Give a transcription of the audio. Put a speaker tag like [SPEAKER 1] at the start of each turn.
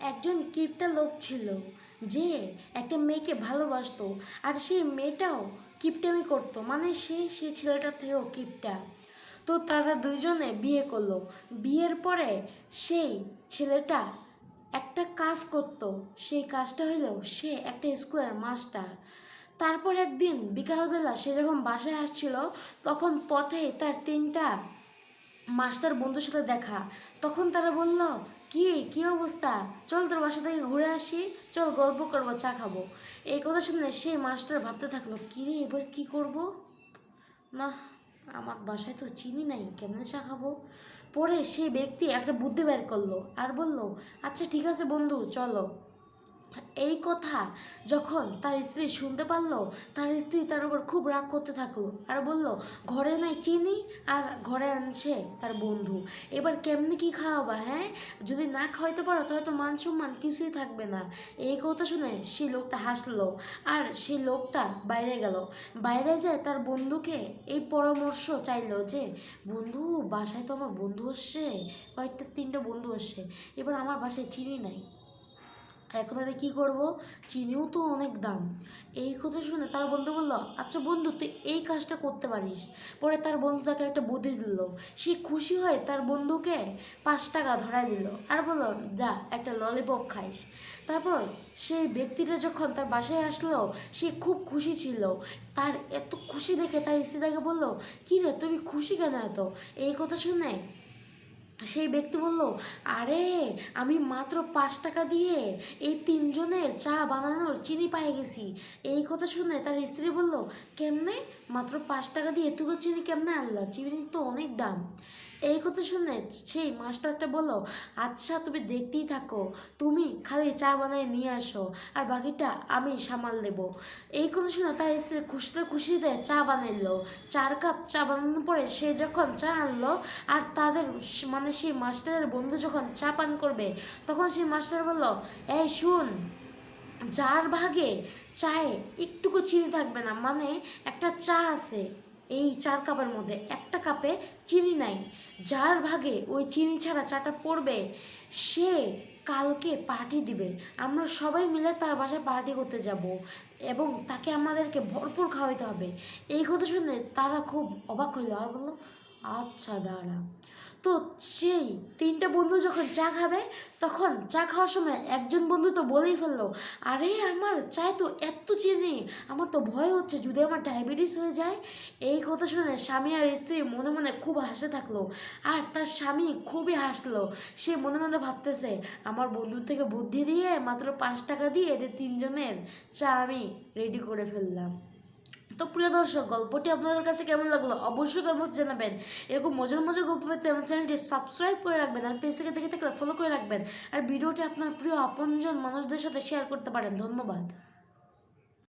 [SPEAKER 1] একজন কিপটা লোক ছিল যে একটা মেয়েকে ভালোবাসতো, আর সেই মেয়েটাও কিপটামি করতো। মানে সে সেই ছেলেটার থেকেও কিপটা। তো তারা দুইজনে বিয়ে করল। বিয়ের পরে সেই ছেলেটা একটা কাজ করতো। সেই কাজটা হলো সে একটা স্কুলের মাস্টার। তারপর একদিন বিকালবেলা সে যখন বাসায় আসছিল, তখন পথে তার তিনটা মাস্টার বন্ধুর সাথে দেখা। তখন তারা বলল কি কি অবস্থা? চল তোর বাসা থেকে ঘুরে আসি, চল গল্প করব, চা খাব। এই কথা শুনে সে মাস্টার ভাবতে থাকল, কি রে, এবার কি করব? না, আমার বাসায় তো চিনি নাই, কেমনে চা খাব? পরে সেই ব্যক্তি একটা বুদ্ধি বের করল আর বলল আচ্ছা ঠিক আছে বন্ধু, চলো। এই কথা যখন তার স্ত্রী শুনতে পারল, তার স্ত্রী তার উপর খুব রাগ করতে থাকল আর বলল, ঘরে নাই চিনি আর ঘরে আনছে তার বন্ধু। এবার কেমনি কি খাওয়াবা হ্যাঁ? যদি না খাওয়াইতে পারো, তাহলে তো মান সম্মান কিছুই থাকবে না। এই কথা শুনে সেই লোকটা হাসলো আর সেই লোকটা বাইরে গেল। বাইরে যায় তার বন্ধুকে এই পরামর্শ চাইলো যে, বন্ধু, বাসায় তো আমার বন্ধু আসছে, কয়েকটা, তিনটা বন্ধু আসছে, এবার আমার বাসায় চিনি নাই। এখন আমি কী করব? চিনিও তো অনেক দাম। এই কথা শুনে তার বন্ধু বলল আচ্ছা বন্ধু, তুই এই কাজটা করতে পারিস। পরে তার বন্ধু তাকে একটা বুদ্ধি দিল। সে খুশি হয়ে তার বন্ধুকে পাঁচ টাকা ধরাই দিল আর বলল, যা, একটা ললিপপ খাইস। তারপর সেই ব্যক্তিটা যখন তার বাসায় আসলো, সে খুব খুশি ছিল। তার এত খুশি দেখে তার স্ত্রী তাকে বলল, কী রে, তুমি খুশি কেন এত? এই কথা শুনে সেই ব্যক্তি বলল, আরে, আমি মাত্র পাঁচ টাকা দিয়ে এই তিনজনের চা বানানোর চিনি পায়ে গেছি। এই কথা শুনে তার স্ত্রী বলল, কেমনে? মাত্র পাঁচ টাকা দিয়ে এতগুলো চিনি কেমনে আনলা? চিনি তো অনেক দাম। এই কথা শুনে সেই মাস্টারটা বলল আচ্ছা তুমি দেখতেই থাকো। তুমি খালি চা বানায় নিয়ে আসো, আর বাকিটা আমি সামাল দেব। এই কথা শুনে তার স্ত্রী খুশিতে খুশিতে চা বানাইলো। চার কাপ চা বানানোর পরে সে যখন চা আনলো, আর তাদের মানে সেই মাস্টারের বন্ধু যখন চা পান করবে, তখন সেই মাস্টার বলল, এই, শুন, যার ভাগে চায়ে একটুকু চিনি থাকবে না মানে একটা চা আছে এই চার কাপের মধ্যে একটা কাপে চিনি নাই। যার ভাগে ওই চিনি ছাড়া চাটা পড়বে, সে কালকে পার্টি দিবে। আমরা সবাই মিলে তার বাসায় পার্টি করতে যাব এবং তাকে আমাদেরকে ভরপুর খাওয়াইতে হবে। এই কথা শুনে তারা খুব অবাক হইল। আর বলল আচ্ছা দাঁড়া। তো সেই তিনটা বন্ধু যখন চা খাবে, তখন চা খাওয়ার সময় একজন বন্ধু তো বলেই ফেলল, আরে, আমার চায় তো এত চিনি, আমার তো ভয় হচ্ছে, যদি আমার ডায়াবেটিস হয়ে যায়। এই কথা শুনে স্বামী আর স্ত্রী মনে মনে খুব হাসে থাকল, আর তার স্বামী খুবই হাসলো। সে মনে মনে ভাবতেছে, আমার বন্ধুর থেকে বুদ্ধি দিয়ে মাত্র পাঁচ টাকা দিয়ে এদের তিনজনের চা আমি রেডি করে ফেললাম। তো প্রিয় দর্শক, গল্পটি আপনাদের কাছে কেমন লাগল অবশ্যই কর্মস জানাবেন। এরকম মজার মজার গল্প পেতে আমার চ্যানেলটি সাবস্ক্রাইব করে রাখবেন আর পেজকে দেখে থাকলে ফলো করে রাখবেন। আর ভিডিওটি আপনার প্রিয় আপনজন মানুষদের সাথে শেয়ার করতে পারেন। ধন্যবাদ।